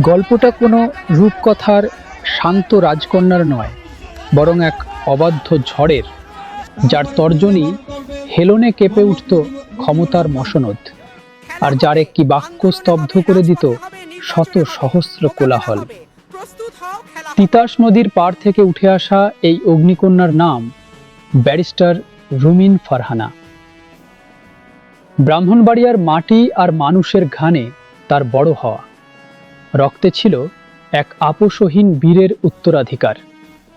গল্পটা কোনো রূপকথার শান্ত রাজকন্যার নয়, বরং এক অবাধ্য ঝড়ের, যার তর্জনী হেলনে কেঁপে উঠত ক্ষমতার মসনদ, আর যার একটি বাক্য স্তব্ধ করে দিত শত সহস্র কোলাহল। তিতাস নদীর পার থেকে উঠে আসা এই অগ্নিকন্যার নাম ব্যারিস্টার রুমিন ফারহানা। ব্রাহ্মণবাড়িয়ার মাটি আর মানুষের ঘানে তার বড় হওয়া। রক্তে ছিল এক আপোষহীন বীরের উত্তরাধিকার,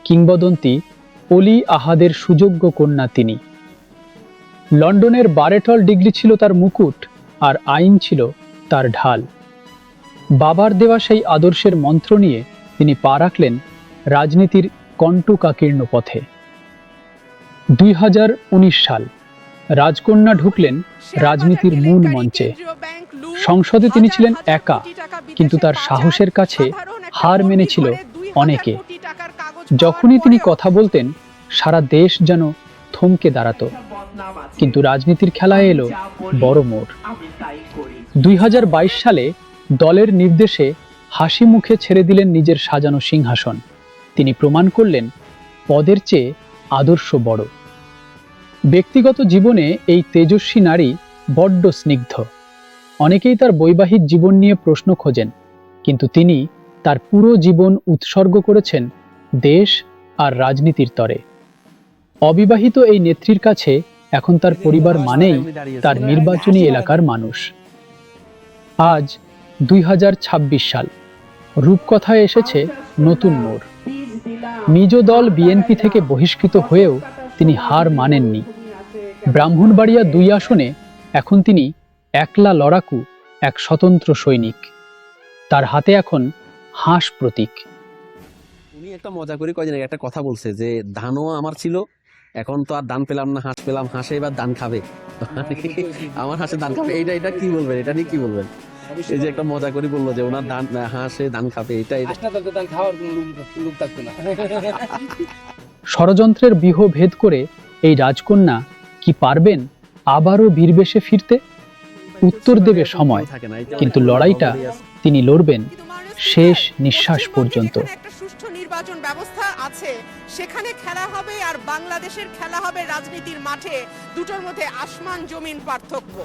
কিংবদন্তি অলি আহাদের সুযোগ্য কন্যা তিনি। লন্ডনের বারেটল ডিগ্রি ছিল তার মুকুট আর আইন ছিল তার ঢাল। বাবার দেওয়া সেই আদর্শের মন্ত্র নিয়ে তিনি পা রাখলেন রাজনীতির কণ্টকাকীর্ণ পথে। দুই হাজার উনিশ সাল, রাজকন্যা ঢুকলেন রাজনীতির মূল মঞ্চে। সংসদে তিনি ছিলেন একা। কিন্তু তার সাহসের কাছে হার মেনেছিল অনেকে। যখনই তিনি কথা বলতেন সারা দেশ যেন থমকে দাঁড়াতো। কিন্তু রাজনীতির খেলায় এলো বড় মোড়। দুই হাজার বাইশ সালে দলের নির্দেশে হাসি মুখে ছেড়ে দিলেন নিজের সাজানো সিংহাসন। তিনি প্রমাণ করলেন পদের চেয়ে আদর্শ বড়। ব্যক্তিগত জীবনে এই তেজস্বী নারী বড্ড স্নিগ্ধ। অনেকেই তার বৈবাহিক জীবন নিয়ে প্রশ্ন খোঁজেন, কিন্তু তিনি তার পুরো জীবন উৎসর্গ করেছেন দেশ আর রাজনীতির তরে। অবিবাহিত এই নেত্রীর কাছে এখন তার পরিবার মানেই তার নির্বাচনী এলাকার মানুষ। আজ দুই হাজার ছাব্বিশ সাল, রূপকথায় এসেছে নতুন মোড়। নিজ দল বিএনপি থেকে বহিষ্কৃত হয়েও তিনি হার মানেননি। ব্রাহ্মণবাড়িয়া দুই আসনে এখন তিনি একলা লড়াকু এক স্বতন্ত্র সৈনিক। তার হাতে এখন হাঁস প্রতীক। উনি একটা মজা করে কয়দিন আগে একটা কথা বলছে যে ধানও আমার ছিল এখন তো আর ধান পেলাম না হাঁস পেলাম হাঁসে এবার ধান খাবে। আমার হাঁসে ধান খাবে এইটা এটা কি বলবেন এটা নিয়ে কি বলবেন? এই যে একটা মজা করে বলল যে ওনার ধান হাঁসে ধান খাবে এটা এটা। খাওয়ার লোক- না। ষড়যন্ত্রের বিহ ভেদ করে এই রাজকন্যা কি পারবেন আবারও বীরবেশে ফিরতে? উত্তর দেবে সময়, কিন্তু লড়াইটা তিনি লড়বেন শেষ নিঃশ্বাস পর্যন্ত। সুষ্ঠু নির্বাচন ব্যবস্থা আছে। সেখানে খেলা হবে আর বাংলাদেশের খেলা হবে রাজনীতির মাঠে। দুটোর মধ্যে আসমান জমিন পার্থক্য।